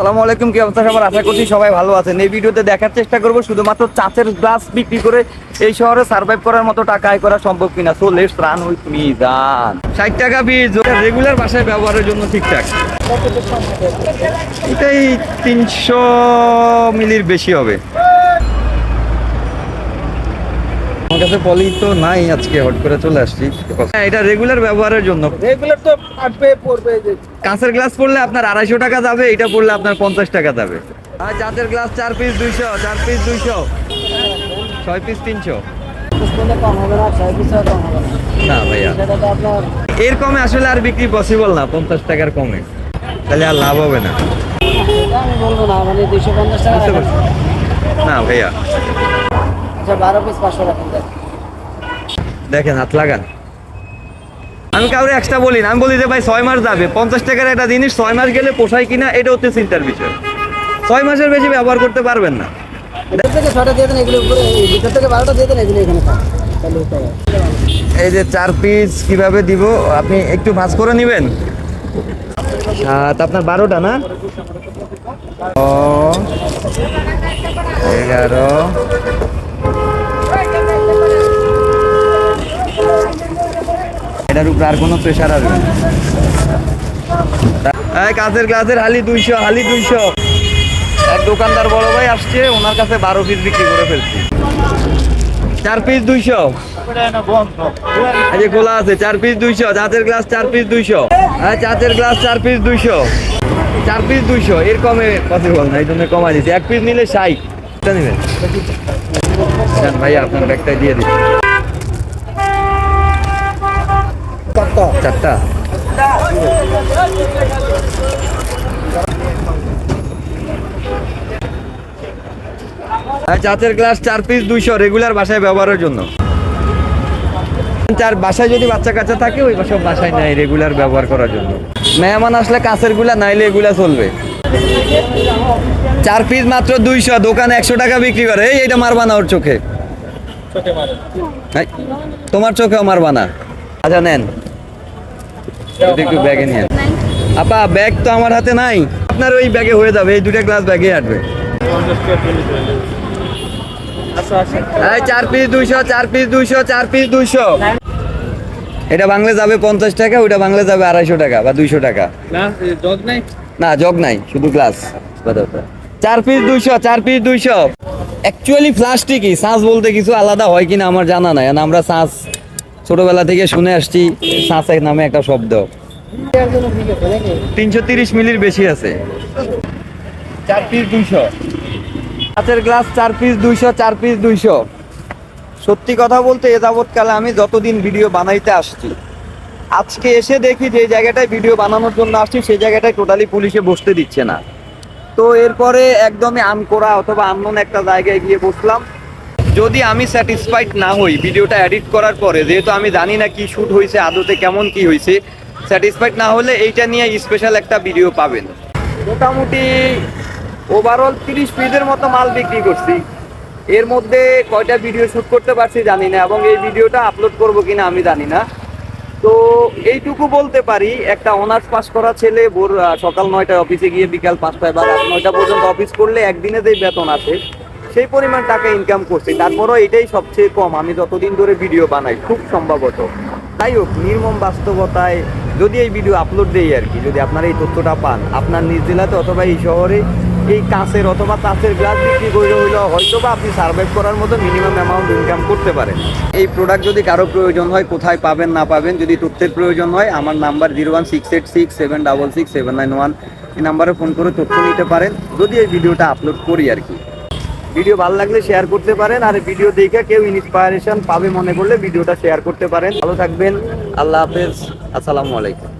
সালামু আলাইকুম, কি অবস্থা সবার? আশা করছি সবাই ভালো আছেন। এই ভিডিওতে দেখার চেষ্টা করব শুধুমাত্র চাচের গ্লাস বিক্রি করে এই শহরে সার্ভাইভ করার মতো টাকা আয় করা সম্ভব কিনা। So let's run with me জান ষাট টাকা বীজ রেগুলার বাসায় ব্যবহারের জন্য ঠিকঠাক। এটাই তিনশো মিলির বেশি হবে। আমার কাছে পলি তো নাই আজকে হট করে চলে আসছি। হ্যাঁ, এটা রেগুলার ব্যবহারের জন্য। রেগুলার তো কাটবে পড়বে কাঁচের গ্লাস পড়লে আপনার আড়াইশো টাকা যাবে এটা পড়লে আপনার পঞ্চাশ টাকা যাবে। আর চাঁদের গ্লাস চার পিস দুইশো চার পিস দুইশো। ছয় পিস তিনশো। করলে কম হবে না ছয় পিস কম হবে না না ভাইয়া। এর কমে আসলে আর বিক্রি পসিবল না পঞ্চাশ টাকার কমে। তাহলে আর লাভ হবে না। মানে। না ভাইয়া। আচ্ছা বারো পিস পাঁচশো রাখেন দেখেন হাত লাগান। আমি কাউরে এক্সট্রা বলি না আমি বলি যে ভাই ছয় মাস যাবে। পঞ্চাশ টাকার একটা জিনিস ছয় মাস গেলে পোষায় কিনা এটা হচ্ছে চিন্তার বিষয়। ছয় মাসের বেশি ব্যবহার করতে পারবেন না। থেকে ছটা দিয়ে দেন এগুলো ভিতর থেকে বারোটা দিয়ে দেন এগুলো এখানে। এই যে চার পিস কীভাবে দিব আপনি একটু ভাঁজ করে নেবেন? সাত আপনার বারোটা না? এগারো। এটার উপর আর কোনো প্রেশার আসবে। এই কাঁচের গ্লাসের হালি দুইশো হালি দুইশো। এক দোকানদার বড় ভাই আসছে, ওনার কাছে বারো পিস বিক্রি করে ফেলছি। চার পিস দুইশো। খোলা আছে, চার পিস দুইশো, চাঁচের গ্লাস চার পিস দুইশো। হ্যাঁ চাঁচের গ্লাস চার পিস দুইশো। চার পিস দুইশো, এর কমে পসিবল না, এই জন্য কমাই দিচ্ছি এক পিস নিলে ষাট। নেবেন। ভাইয়া, আপনার ব্যাগটা দিয়ে দিন। চারটা? চাচের গ্লাস চার পিস দুইশো রেগুলার বাসায় ব্যবহারের জন্য। চার বাসায় যদি বাচ্চা কাচ্চা থাকে ওই সব বাসায় নাই রেগুলার ব্যবহার করার জন্য। মেহমান আসলে কাঁচেরগুলা নাইলে এগুলা চলবে। চার পিস মাত্র দুইশো দোকানে একশো টাকা বিক্রি করে। এই এটা মারবা না ওর চোখে। তোমার চোখেও মারবা না। আচ্ছা নেন। একটু ব্যাগে নিয়ে আপা ব্যাগ তো আমার হাতে নাই। আপনার ওই ব্যাগে হয়ে যাবে এই দুটা গ্লাস ব্যাগে চার পিস দুইশো চার পিস দুইশো চার পিস দুইশো। এটা বাংলা যাবে পঞ্চাশ টাকা ওইটা বাংলা যাবে আড়াইশো টাকা বা দুইশো টাকা। না জগ নাই? শুধু গ্লাস চার পিস দুইশো চার পিস দুইশো। অ্যাকচুয়ালি প্লাস্টিকই সাঁস বলতে কিছু আলাদা হয় কিনা আমার জানা নাই আমরা সাঁস ছোটবেলা থেকে শুনে আসছি সাঁস এক নামে একটা শব্দ। তিনশো তিরিশ মিলির বেশি আছে। চার পিস দুইশো। কাঁচের গ্লাস চার পিস দুইশো চার পিস দুইশো। সত্যি কথা বলতে এ যাবৎকালে আমি যতদিন ভিডিও বানাইতে আসছি আজকে এসে দেখি যে জায়গাটায় ভিডিও বানানোর জন্য আসছি সেই জায়গাটায় টোটালি পুলিশে বসতে দিচ্ছে না। তো এরপরে একদমই আনকোরা অথবা আননোন একটা জায়গায় গিয়ে বসলাম। যদি আমি স্যাটিসফাইড না হই ভিডিওটা এডিট করার পরে, যেহেতু আমি জানি না কি শ্যুট হয়েছে আদতে কেমন কি হয়েছে স্যাটিসফাইড না হলে এইটা নিয়ে স্পেশাল একটা ভিডিও পাবেন। মোটামুটি ওভারঅল তিরিশ পিসের মতো মাল বিক্রি করছি। এর মধ্যে কয়টা ভিডিও শ্যুট করতে পারছি জানি না, এবং এই ভিডিওটা আপলোড করব কিনা আমি জানি না। তো এইটুকু বলতে পারি, একটা অনার্স পাস করা ছেলে ভোর সকাল নয়টায় অফিসে গিয়ে বিকাল পাঁচটায় বা রাত নয়টা পর্যন্ত অফিস করলে একদিনে যেই বেতন আছে সেই পরিমাণ টাকা ইনকাম করছি, তারপরও এটাই সবচেয়ে কম। আমি যতদিন ধরে ভিডিও বানাই, খুব সম্ভবত। তাই হোক, নির্মম বাস্তবতায় যদি এই ভিডিও আপলোড দেই আর কি, যদি আপনারা এই তথ্যটা পান, আপনার নিজ জেলাতে অথবা এই শহরে এই কাঁচের অথবা কাঁচের গ্লাস বিক্রি করে হইলেও হয়তো বা আপনি সার্ভাইভ করার মতো মিনিমাম অ্যামাউন্ট ইনকাম করতে পারেন। এই প্রোডাক্ট যদি কারও প্রয়োজন হয়, কোথায় পাবেন, না পাবেন, যদি তথ্যের প্রয়োজন হয়, আমার number zero one six eight six seven double six seven nine one এই নাম্বারে ফোন করে তথ্য নিতে পারেন, যদি এই ভিডিওটা আপলোড করি আর কি। ভিডিও ভালো লাগলে শেয়ার করতে পারেন, আর ভিডিও দেখে কেউ ইন্সপায়ারেশন পাবে মনে করলে ভিডিওটা শেয়ার করতে পারেন। ভালো থাকবেন, আল্লাহ হাফেজ, আসসালামু আলাইকুম।